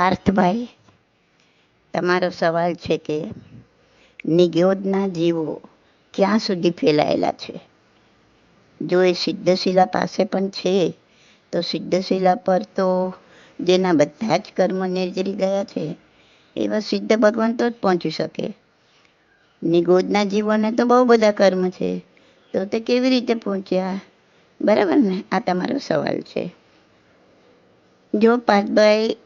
પાર્થભાઈ, તમારો સવાલ છે કે નિગોદના જીવો ક્યાં સુધી ફેલાયેલા છે? જો એ સિદ્ધશિલા પાસે પણ છે, તો સિદ્ધશિલા પર તો જેના બધા જ કર્મ નિર્જરી ગયા છે, એવા સિદ્ધ ભગવાન તો જ પહોંચી શકે. નિગોદના જીવોને તો બહુ બધા કર્મ છે, તો તે કેવી રીતે પહોંચ્યા? બરાબર ને? આ તમારો સવાલ છે. જો પાર્થભાઈ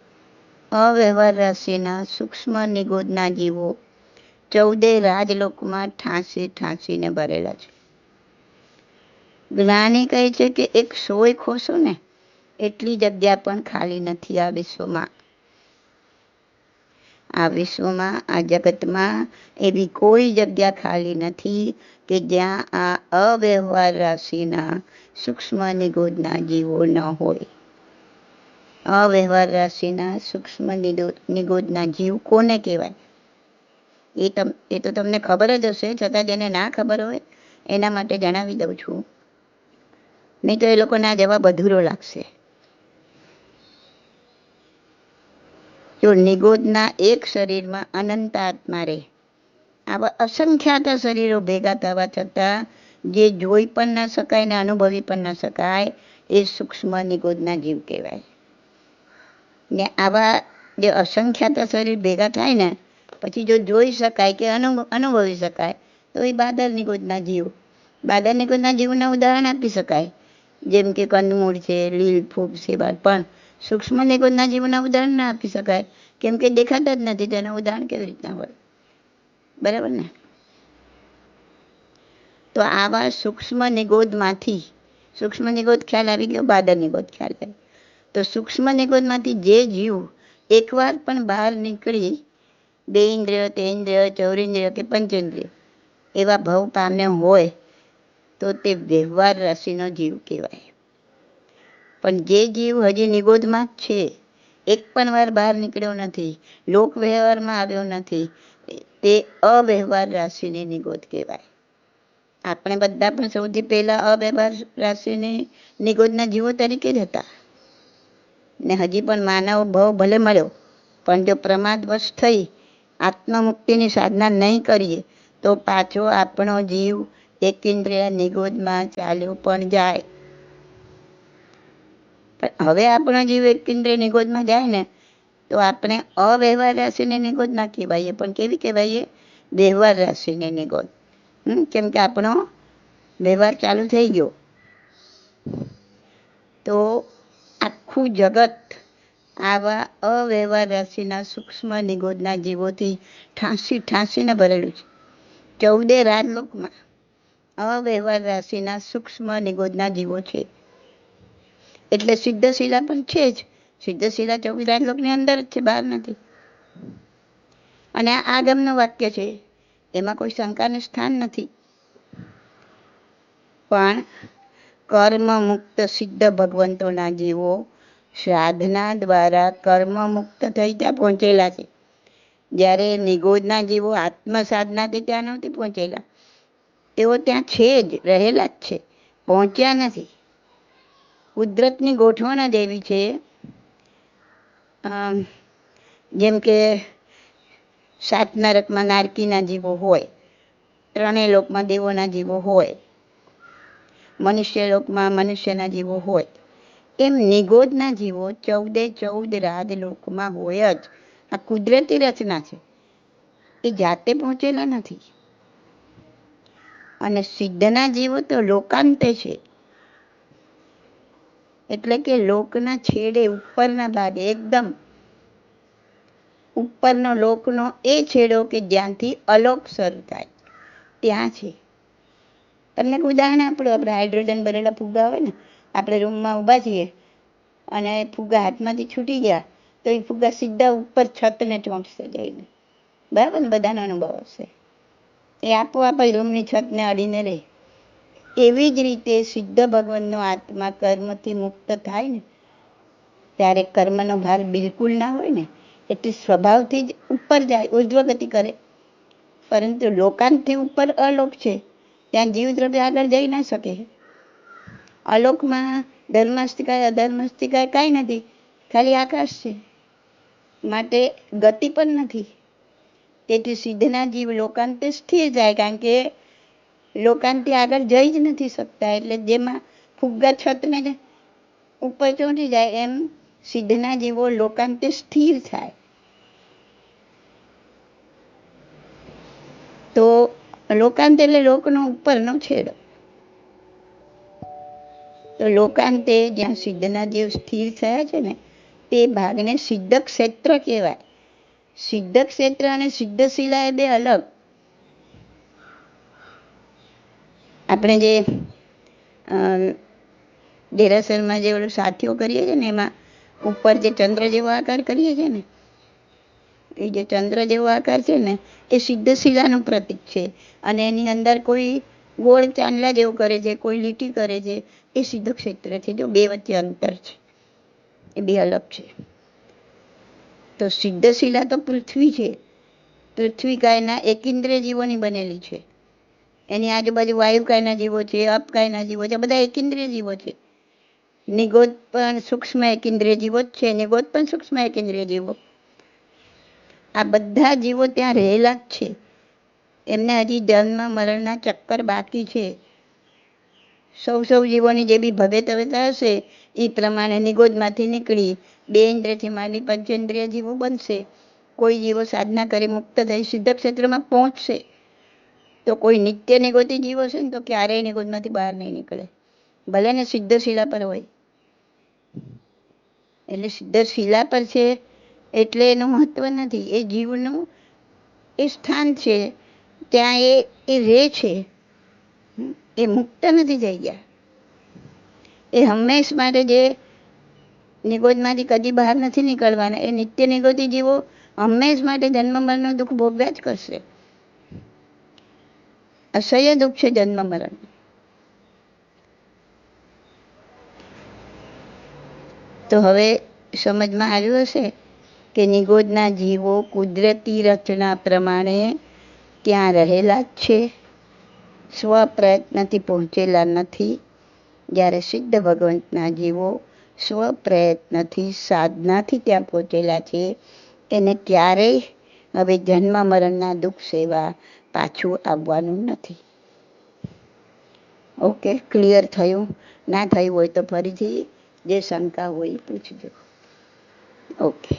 અવ્યવહાર રાશિના સૂક્ષ્મ નિગોદના જીવો ચૌદે રાજલોકમાં ઠાંસી ઠાંસીને ભરેલા છે. જ્ઞાની કહે છે કે એક સોય ખોશો ને, એટલી જગ્યા પણ ખાલી નથી આ વિશ્વમાં. આ વિશ્વમાં, આ જગતમાં એવી કોઈ જગ્યા ખાલી નથી કે જ્યાં આ અવ્યવહાર રાશિના સૂક્ષ્મ નિગોદના જીવો ન હોય. અવ્યવહાર રાશિના સૂક્ષ્મ નિગોદના જીવ કોને કહેવાય? એ તમ, એ તો તમને ખબર જ હશે, છતાં જેને ના ખબર હોય, એના માટે જણાવી દઉં છું. નહીં તો એ લોકોને આ જવાબ અધૂરો લાગશે. જો નિગોદના એક શરીરમાં અનંત આત્મા રહે, આવા અસંખ્યાત શરીરો ભેગા થવા છતાં જે જોઈ પણ ના શકાય ને અનુભવી પણ ના શકાય, એ સૂક્ષ્મ નિગોદના જીવ કહેવાય. ને આવા જે અસંખ્યાત શરીર ભેગા થાય ને, પછી જો જોઈ શકાય કે અનુભવી શકાય, તો એ બાદર નિગોદના જીવ. બાદર નિગોદના જીવના ઉદાહરણ આપી શકાય. જેમ કે કંદમૂળ છે, લીલ ફૂગ છે પણ સૂક્ષ્મ નિગોદના જીવના ઉદાહરણ ના આપી શકાય. કેમ કે દેખાતા જ નથી, તેના ઉદાહરણ કેવી રીતના હોય? બરાબર ને? તો આવા સૂક્ષ્મ નિગોદમાંથી સૂક્ષ્મ નિગોદ ખ્યાલ આવી ગયો, બાદર નિગોદ ખ્યાલ. આવી તો સૂક્ષ્મ નિગોદમાંથી જે જીવ એકવાર પણ બહાર નીકળી, બે ઇન્દ્રિય, તે ઇન્દ્રિય ચૌરિન્દ્રિય કે પંચેન્દ્રિય, એવા ભવ પામ્ય હોય, તો તે વ્યવહાર રાશિનો જીવ કહેવાય. પણ જે જીવ હજી નિગોદમાં છે, એક પણ વાર બહાર નીકળ્યો નથી લોક વ્યવહારમાં આવ્યો નથી, તે અવ્યવહાર રાશિની નિગોદ કહેવાય. આપણે બધા પણ સૌથી પહેલા અવ્યવહાર રાશિની નિગોદના જીવો તરીકે જ હતા. ને હજી પણ માનવ ભવ ભલે મળ્યો, પણ જો પ્રમાદવશ થઈ, આત્મમુક્તિની સાધના નહીં કરીએ, તો પાછો આપણો જીવ એકિન્દ્રિય નિગોદમાં ચાલ્યો પણ જાય. હવે આપણો જીવ એકિન્દ્રિય નિગોદમાં જાય ને, તો આપણે અવ્યવહાર રાશિને નિગોદ ના કહેવાઈએ. પણ કેવી કહેવાઈએ? વ્યવહાર રાશિને નિગોદ. કેમ કે આપણો વ્યવહાર ચાલુ થઈ ગયો. તો આખું જગત આવા અવ્યવહાર રાશિના સૂક્ષ્મ નિગોદના જીવોથી ઠાંસી ઠાંસીને ભરેલું છે. ચૌદે રાજલોકમાં અવ્યવહાર રાશિના સૂક્ષ્મ નિગોદના જીવો છે. એટલે સિદ્ધશિલા પણ છે જ. સિદ્ધશિલા ચૌદ રાજલોકની અંદર જ છે, બહાર નથી. અને આ આગમનું વાક્ય છે. એમાં કોઈ શંકાનું સ્થાન નથી. પણ કર્મ મુક્ત સિદ્ધ ભગવંતોના જીવો સાધના દ્વારા કર્મ મુક્ત થઈ ત્યાં પહોંચેલા છે. જ્યારે નિગોદના જીવો આત્મ સાધનાથી ત્યાં નહોતી પહોંચેલા. તેઓ ત્યાં છે જ, રહેલા જ છે. પહોંચ્યા નથી. કુદરતની ગોઠવણ જ એવી છે જેમ કે સાત નરકમાં નારકીના જીવો હોય, ત્રણેય લોકમાં દેવોના જીવો હોય, મનુષ્ય લોકમાં મનુષ્યના જીવો હોય. એમ નિગોદના જીવો ચૌદે ચૌદ રાજ લોકમાં હોય જ. આ કુદરતી રચના છે. એ જાતે પહોંચેલા નથી. અને સિદ્ધના જીવો તો લોકાંતે છે. એટલે કે લોકના છેડે ઉપરના ભાગે એકદમ. ઉપરનો લોકનો એ છેડો કે જ્યાંથી અલોક શરૂ થાય. ત્યાં છે. તમને ઉદાહરણ આપણું આપણે હાઇડ્રોજન ભરેલા ફુગ્ગા હોય ને આપણે રૂમમાં ઊભા છીએ અને ફુગ્ગા હાથમાંથી છૂટી ગયા, તો એ ફુગ્ગા સીધા ઉપર છતને ચોંટશે જઈને. બરાબર ને? બધાનો અનુભવ હશે. એ આપોઆપ રૂમની છતને અડીને રહે. એવી જ રીતે સિદ્ધ ભગવાનનો આત્મા કર્મથી મુક્ત થાય ને, ત્યારે કર્મનો ભાર બિલકુલ ના હોય ને, એટલે સ્વભાવથી જ ઉપર જાય, ઉર્ધ્વગતિ કરે. પરંતુ લોકાંતથી ઉપર અલોક છે, ત્યાં જીવદ્રવ્ય આગળ જઈ ના શકે. અલોકમાં ધર્માસ્તિકાય અધર્માસ્તિકાય કાંઈ નથી. ખાલી આકાશ છે. માટે ગતિ પણ નથી. તેથી સિદ્ધના જીવ લોકાંતે સ્થિર જાય કારણ કે લોકાંતે આગળ જઈ જ નથી શકતા. એટલે જેમાં ફુગ્ગા છતને ઉપર ચોંટી જાય, એમ સિદ્ધના જીવો લોકાંતે સ્થિર થાય. તો લોકાંત એટલે લોકનો ઉપરનો છેડો. તો લોકાંતે જ્યાં સિદ્ધના દેવ સ્થિર થયા છે ને, તે ભાગને સિદ્ધ ક્ષેત્ર કહેવાય. સિદ્ધ ક્ષેત્ર અને સિદ્ધ શિલા એ બે અલગ. આપણે જે દેરાસરમાં જે ઓલું સાથીઓ કરીએ છીએ ને, એમાં ઉપર જે ચંદ્ર જેવો આકાર કરીએ છીએ ને, એ જે ચંદ્ર જેવો આકાર છે ને, એ સિદ્ધ શિલાનું પ્રતીક છે. અને એની અંદર કોઈ ગોળ ચાંદલા જેવું કરે છે, કોઈ લીટી કરે છે, એ સિદ્ધ ક્ષેત્ર છે, જો બે વચ્ચે અંતર છે, એ બે અલગ છે. તો સિદ્ધ શિલા તો પૃથ્વી છે પૃથ્વી કાયના એકેન્દ્રિય જીવોની બનેલી છે. એની આજુબાજુ વાયુ કાયના જીવો છે અપ કાયના જીવો છે, બધા એકિન્દ્રિય જીવો છે. નિગોદ પણ સૂક્ષ્મ એકેન્દ્રિય જીવો જ છે, નિગોદ પણ સૂક્ષ્મ એકેન્દ્રિય જીવો આ બધા જીવો ત્યાં રહેલા જ છે. એમને હજી જન્મ, મરણના ચક્કર બાકી છે. સૌ સૌ જીવોની જે બી ભવ્યતવ્યતા હશે, એ પ્રમાણે નિગોદમાંથી નીકળી બે ઇન્દ્રિયથી માંડી પંચેન્દ્રિય જીવો બનશે. કોઈ જીવો સાધના કરી મુક્ત થઈ સિદ્ધ ક્ષેત્રમાં પહોંચશે. તો કોઈ નિત્ય નિગોતી જીવો છે ને તો ક્યારેય નિગોદમાંથી બહાર નહીં નીકળે. ભલે ને સિદ્ધ શિલા પર હોય. એટલે સિદ્ધ શિલા પર છે એટલે એનું મહત્વ નથી. એ જીવનું એ સ્થાન છે. ત્યાં એ એ રહે છે. એ મુક્ત નથી થઈ ગયા. એ હંમેશ માટે જે નિગોદમાંથી કદી બહાર નથી નીકળવાના, એ નિત્ય નિગોદી જીવો હંમેશ માટે જન્મ મરણનું દુઃખ ભોગવ્યા જ કરશે. અસહ્ય દુઃખ છે જન્મ મરણ તો હવે સમજમાં આવ્યું હશે કે નિગોદના જીવો કુદરતી રચના પ્રમાણે ત્યાં રહેલા જ છે. સ્વપ્રયત્નથી પહોંચેલા નથી. જ્યારે સિદ્ધ ભગવંતના જીવો સ્વપ્રયત્નથી સાધનાથી ત્યાં પહોંચેલા છે એને ક્યારેય હવે જન્મ મરણના દુઃખ સેવા પાછું આવવાનું નથી. ઓકે, ક્લિયર થયું? ના થયું હોય તો ફરીથી જે શંકા હોય એ પૂછજો. ઓકે.